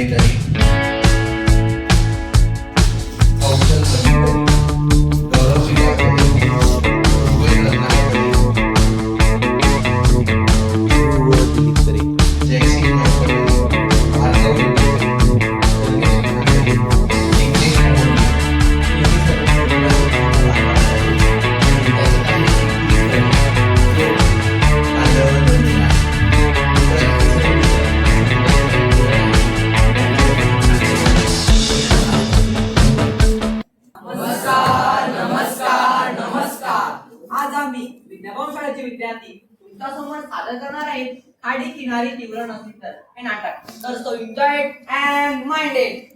military सादर करणार आहे. खाडी किनारी तीव्र नसतील तर हे नाटक. तर सो एन्जॉय अँड माइंडेड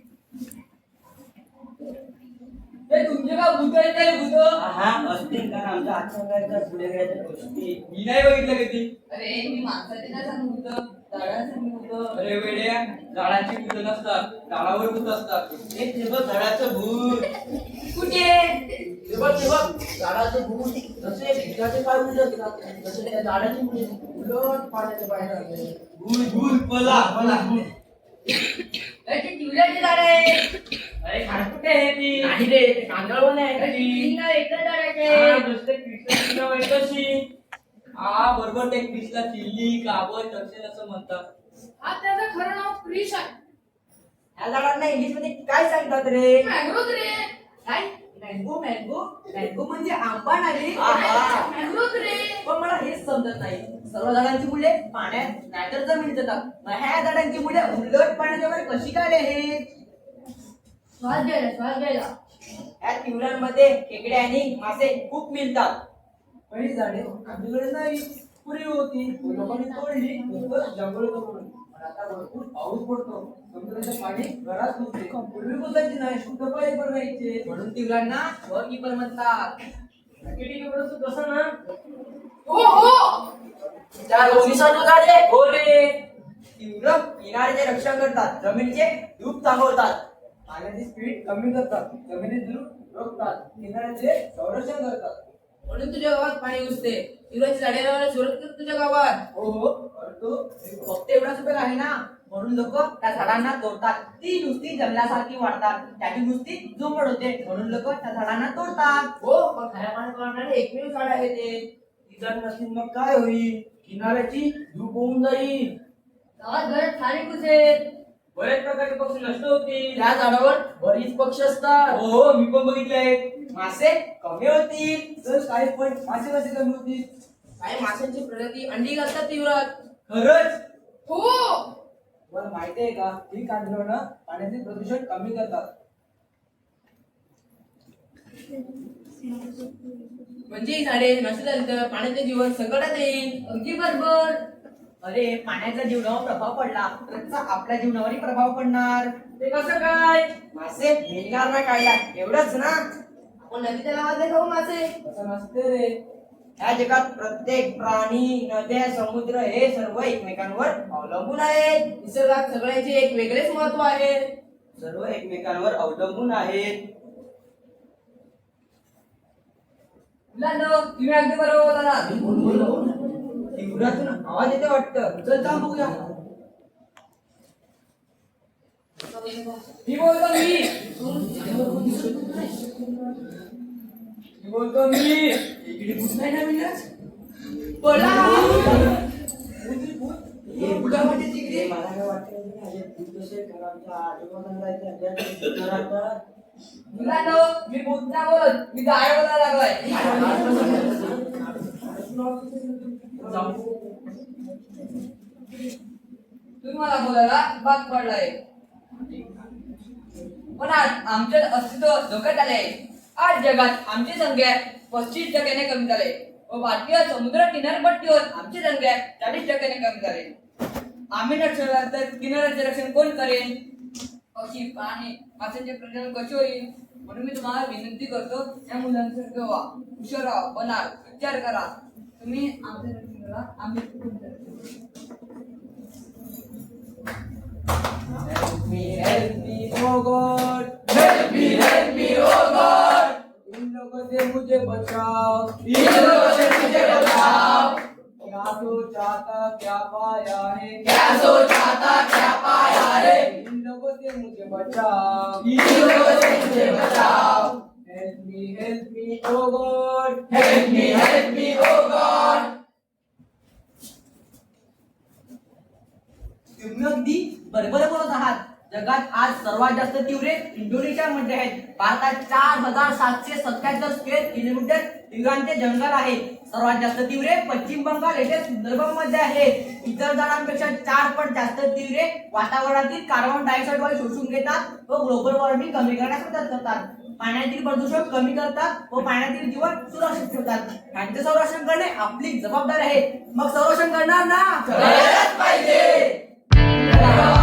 हे तुमचे का भूत आहेत रे भूत हा असतील कारण आमच्या आजच्या पुढे गेल्याच्या गोष्टी. मी नाही बघितलं कधी अरे मी माणसाचे नाही सांगू होतं झाडांचे सांगू होतं अरे वेड्या झाडांची भूत नसतात झाडावर भूत असतात. एक ते बघ झाडाचं भूत. कुठे? ते बघ ते बघ झाडाचं भूत. जसे भिकाचे पाय उलट तसे त्या झाडाची उलट पाण्याच्या बाहेर आले. भूत भूत पला पला. ते झाड आहे कुठे आहे ती? नाही रे ते कांदळवन आहे हा, झाडाचे नुसते कृष्ण हा बरोबर ते कृष्णला चिल्ली काबत तसेल असं म्हणतात. हा त्याचं खरं नाव क्रिश आहे. या झाडांना इंग्लिशमध्ये काय सांगतात रे? मॅंग्रोज रे. काय? Mango mango? मँगो म्हणजे आंबा नाही. आहा. मॅंग्रोज रे. पण मला हेच समजत नाही. सर्व झाडांची मुले पाण्यात नाहीतर जमिनीत येतात मग ह्या झाडांची मुले उलट पाण्याच्या वर कशी काय रे हे श्वास घ्यायला श्वास घ्यायला या तीव्रांमध्ये खेकडे आणि मासे खूप मिळतात. पहिली झाडे आमच्याकडे नाही. पुरी होती. लोकांनी तोडली. नुसतं जंगल करून. पण आता भरपूर पाऊस पडतो. समुद्राचे पाणी घरात पूर्वी बोलायचे नाही. शुद्ध पाणी पण राहायचे. म्हणून तीव्रांना कीपर म्हणतात. कसं ना? हो हो. त्या रोगिसानं झाले. हो रे तीव्र किनाऱ्याचे रक्षण करतात. जमिनीचे धूप थांबवतात. पाण्याची स्पीड कमी करतात. जमिनीत रोखतात किनाऱ्याचे संरक्षण करतात. म्हणून तुझ्या गावात पाणी घुसते. तिवऱ्याची झाडे लावायला सुरक्षित तुझ्या गावात. हो हो करतो फक्त एवढाच उपयोग आहे ना. म्हणून लोक त्या झाडांना तोडतात. ती नुसती जंगलासारखी वाढतात. त्याची नुसती झुंबड होते. म्हणून लोक त्या झाडांना तोडतात. हो पण खऱ्या पाण्यात वाढणारे एकमेव झाड आहे ते. ठिकाण नसतील मग काय होईल? किनाऱ्याची धूप होऊन जाईल. गावात घरात सारे घुसेल बरेच प्रकारचे पक्षी नष्ट होतील. त्या झाडावर बरीच पक्षी असतात. हो हो मी पण बघितले आहेत. मासे कमी होतील. तर काही पण मासे कसे कमी होतील? काही माशांची प्रजाती अंडी घालतात तीव्रात. खरंच? हो. मला माहिती आहे का? ही कांदळणं पाण्याचे प्रदूषण कमी करतात. म्हणजे ही झाडे नसली झाली तर पाण्याचे जीवन संकटात येईल. अगदी बरोबर. अरे पाण्याचा जीवनावर प्रभाव पडला. त्याचा आपल्या जीवनावरही प्रभाव पडणार. ते कसं काय? मासे मिळणार ना काढला. एवढंच ना? आपण नदी गावातले खाऊ मासे. असं नसते रे. या जगात प्रत्येक प्राणी नद्या समुद्र हे सर्व एकमेकांवर अवलंबून आहेत. निसर्गात सगळ्यांचे एक वेगळेच महत्त्व आहे. सर्व एकमेकांवर अवलंबून आहेत. मुलांनो तुम्ही अगदी बरोबर बोलला. तीव्रातून आवाज येते वाटतं. चल जाऊन बघूया. मी बोलतो मी. मी बोलतो मी. इकडे भूत नाही ना हे बुडा वाटे तिकडे? मला काय वाटतं भूत मुलांनो मी भूत मी गाय बोलायला लागलोय. तुम्ही मला बोलायला भाग पडलाय पण आज आमचे अस्तित्व धोक्यात आले आज जगात आमची संख्या पस्तीस टक्क्याने कमी झाले व भारतीय समुद्र किनारपट्टीवर आमची संख्या चाळीस टक्क्याने कमी झाले आम्ही नक्षला तर किनाऱ्याचे रक्षण कोण करेल? पक्षी प्राणी माशांचे प्रजनन कसे होईल? म्हणून मी तुम्हाला विनंती करतो या मुलांसारखं व्हा. हुशार व्हा बनार विचार करा. तुम्ही आमच्या Help me, help me, oh God. Help me, help me, oh God. इन लोगों से मुझे बचाओ इन लोगों से मुझे बचाओ। क्या सोचाता क्या पाया है क्या सोचाता क्या पाया है इन लोगों से मुझे बचाओ इन लोगों से मुझे बचाओ Help me, help me, oh God. Help me, तुम्ही अगदी बरोबर बोलत आहात. जगात आज सर्वात जास्त तीव्रे इंडोनेशियामध्ये आहेत. भारतात चार हजार सातशे सत्याहत्तर स्क्वेअर किलोमीटर तीव्रांचे जंगल आहे. सर्वात जास्त तीव्रे पश्चिम बंगाल येथे सुंदरबनमध्ये आहे. इतर झाडांपेक्षा चार पट जास्त तीव्रे वातावरणातील कार्बन डायऑक्साईड वायू शोषून घेतात व ग्लोबल वॉर्मिंग कमी करण्यास मदत करतात. पाण्यातील प्रदूषण कमी करतात व पाण्यातील जीवन सुरक्षित ठेवतात. यांचे संरक्षण करणे आपली जबाबदारी आहे. मग संरक्षण करणार ना? पाहिजे. Hello.